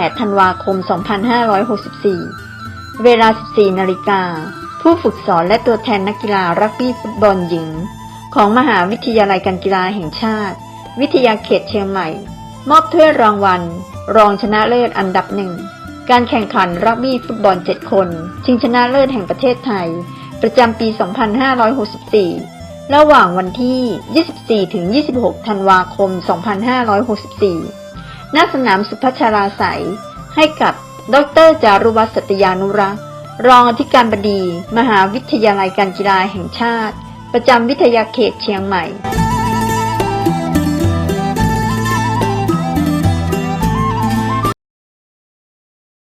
8 ธันวาคม 2564 เวลา 14 นาฬิกา ผู้ฝึกสอนและตัวแทนนักกีฬารักบี้ฟุตบอลหญิง ของมหาวิทยาลัยการกีฬาแห่งชาติ วิทยาเขตเชียงใหม่ มอบถ้วยรางวัล รองชนะเลิศอันดับหนึ่ง การแข่งขันรักบี้ฟุตบอล 7 คน ชิงชนะเลิศแห่งประเทศไทย ประจำปี 2564ระหว่างวันที่ 24 ถึง 26 ธันวาคม 2564 ณสนามสุพัชราใสยให้กับดรจารุวัฒน์สัตยานุรักษ์รองอธิการบดี มหาวิทยาลัยการกีฬาแห่งชาติ ประจำวิทยาเขตเชียงใหม่